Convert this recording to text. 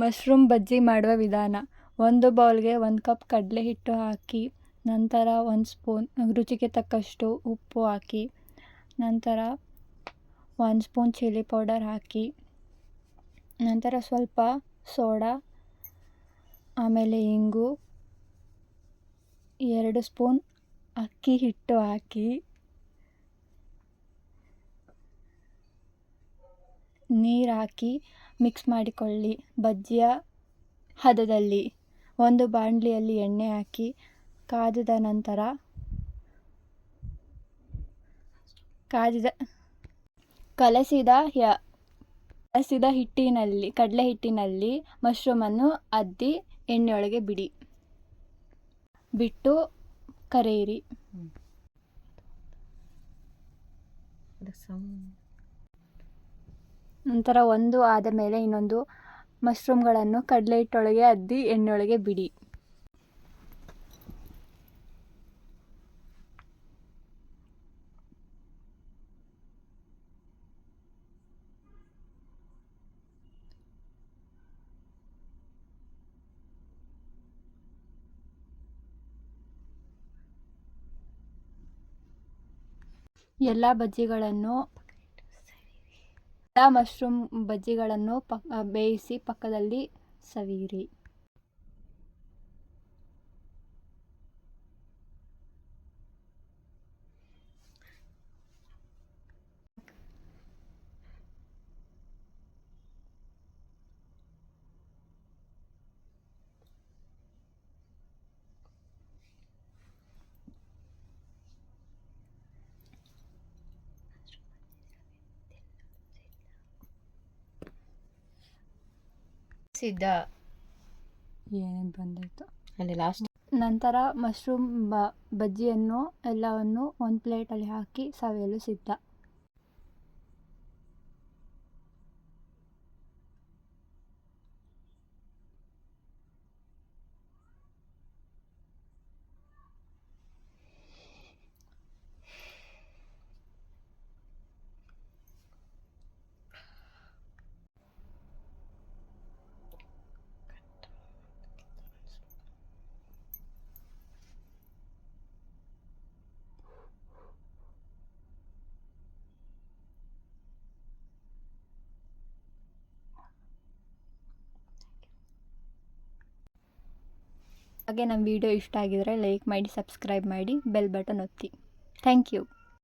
Mushroom ಬಜ್ಜಿ ಮಾಡುವ ವಿಧಾನ. ಒಂದು ಬೌಲ್ಗೆ ಒಂದು ಕಪ್ ಕಡಲೆ ಹಿಟ್ಟು ಹಾಕಿ, ನಂತರ ಒಂದು ಸ್ಪೂನ್ ರುಚಿಗೆ ತಕ್ಕಷ್ಟು ಉಪ್ಪು ಹಾಕಿ, ನಂತರ ಒಂದು ಸ್ಪೂನ್ ಚಿಲ್ಲಿ ಪೌಡರ್ ಹಾಕಿ, ನಂತರ ಸ್ವಲ್ಪ ಸೋಡಾ, ಆಮೇಲೆ ಇಂಗು, ಎರಡು ಸ್ಪೂನ್ ಅಕ್ಕಿ ಹಿಟ್ಟು ಹಾಕಿ. ನೀರು ಹಾಕಿ ಮಿಕ್ಸ್ ಮಾಡಿಕೊಳ್ಳಿ. ಬಜ್ಜಿಯ ಹದದಲ್ಲಿ ಒಂದು ಬಾಣಲಿಯಲ್ಲಿ ಎಣ್ಣೆ ಹಾಕಿ ಕಾದಿದ ನಂತರ ಕಾದಿದ ಕಲಸಿದ ಯ ಕಲಸಿದ ಹಿಟ್ಟಿನಲ್ಲಿ, ಕಡಲೆ ಹಿಟ್ಟಿನಲ್ಲಿ ಮಶ್ರೂಮನ್ನು ಅದ್ದಿ ಎಣ್ಣೆಯೊಳಗೆ ಬಿಡಿ. ಬಿಟ್ಟು ಕರೆಯಿರಿ. ನಂತರ ಒಂದು ಆದ ಮೇಲೆ ಇನ್ನೊಂದು ಮಶ್ರೂಮ್ಗಳನ್ನು ಕಡಲೆ ಹಿಟ್ಟೊಳಗೆ ಅದ್ದಿ ಎಣ್ಣೆಯೊಳಗೆ ಬಿಡಿ. ಎಲ್ಲ ಬಜ್ಜಿಗಳನ್ನು ಮಶ್ರೂಮ್ ಬಜ್ಜಿಗಳನ್ನು ಪಕ್ ಬೇಯಿಸಿ ಪಕ್ಕದಲ್ಲಿ ಸವಿಯಿರಿ. ಸಿದ್ಧ. ಏನೇನು ಬಂದಿತ್ತು? ಅಲ್ಲಿ ಲಾಸ್ಟ್ ನಂತರ ಮಶ್ರೂಮ್ ಬ ಬಜ್ಜಿಯನ್ನು ಎಲ್ಲವನ್ನು ಒಂದು ಪ್ಲೇಟಲ್ಲಿ ಹಾಕಿ ಸವಿಯಲು ಸಿದ್ಧ. ಹಾಗೆ ನಮ್ಮ ವಿಡಿಯೋ ಇಷ್ಟ ಆಗಿದರೆ ಲೈಕ್ ಮಾಡಿ ಸಬ್ಸ್ಕ್ರೈಬ್ ಮಾಡಿ ಬೆಲ್ ಬಟನ್ ಒತ್ತಿ. Thank you